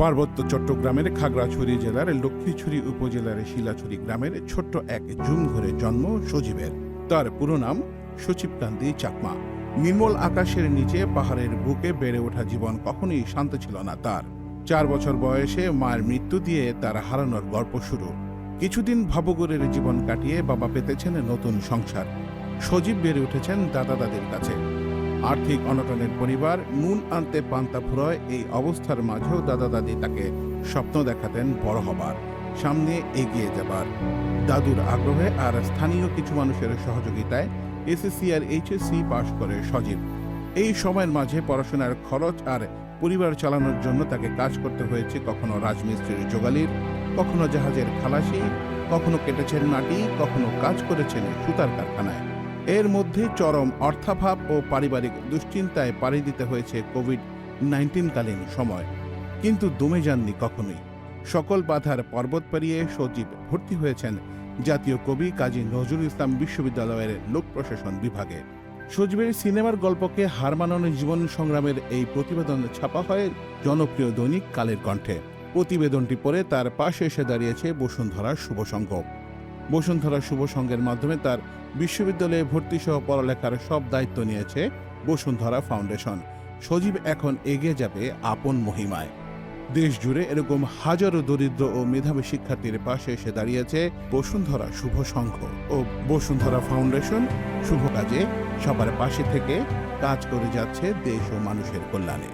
পার্বত্য চট্টগ্রামের খাগড়াছড়ি জেলার লক্ষ্মীছড়ি উপজেলার শিলাছড়ি গ্রামের ছোট্ট এক জুম ঘরে জন্ম সজীবের। তার পুরো নাম সচিবকান্তি চাকমা। নির্মল আকাশের নিচে পাহাড়ের বুকে বেড়ে ওঠা জীবন কখনোই শান্ত ছিল না তার। চার বছর বয়সে মায়ের মৃত্যু দিয়ে তার হারানোর গল্প শুরু। কিছুদিন ভবগুরের জীবন কাটিয়ে বাবা পেতেছেন নতুন সংসার। সজীব বেড়ে উঠেছেন দাদা দাদির কাছে। আর্থিক অনটনের পরিবার নুন আনতে পান্তা ফুরয় এই অবস্থার মাঝেও দাদা দাদি তাকে স্বপ্ন দেখাতেন বড় হবার। সামনে এগিয়ে যাবার। দাদুর আগ্রহে আর স্থানীয় কিছু মানুষের সহযোগিতায় এসএসসি আর এইচএসসি পাশ করে সজীব। এই সময়ের মাঝে পড়াশোনার খরচ আর পরিবার চালানোর জন্য তাকে কাজ করতে হয়েছে কখনো রাজমিস্ত্রির জোগালির, কখনো জাহাজের খালাসি, কখনো কেটেছেন মাটি, কখনো কাজ করেছেন সুতার কারখানায়। এর মধ্যে চরম অর্থাভাব ও পারিবারিক দুশ্চিন্তায় পাড়ি দিতে হয়েছে কোভিড নাইন্টিনকালীন সময়। কিন্তু দমে যাননি কখনোই। সকল বাধার পর্বত পেরিয়ে সজীব ভর্তি হয়েছেন জাতীয় কবি কাজী নজরুল ইসলাম বিশ্ববিদ্যালয়ের লোক প্রশাসন বিভাগে। সজীবের সিনেমার গল্পকে হার মানানো জীবন সংগ্রামের এই প্রতিবেদন ছাপা হয় জনপ্রিয় দৈনিক কালের কণ্ঠে। প্রতিবেদনটি পড়ে তার পাশে এসে দাঁড়িয়েছে বসুন্ধরা শুভ সংঘ। বসুন্ধরা শুভ সংঘের মাধ্যমে তার বিশ্ববিদ্যালয়ে ভর্তি সহ পড়ালেখার সব দায়িত্ব নিয়েছে বসুন্ধরা ফাউন্ডেশন। সজীব এখন এগিয়ে যাবে আপন মহিমায়। দেশ জুড়ে এরকম হাজারো দরিদ্র ও মেধাবী শিক্ষার্থীর পাশে এসে দাঁড়িয়েছে বসুন্ধরা শুভ সংঘ ও বসুন্ধরা ফাউন্ডেশন। শুভ কাজে সবার পাশে থেকে কাজ করে যাচ্ছে দেশ ও মানুষের কল্যাণে।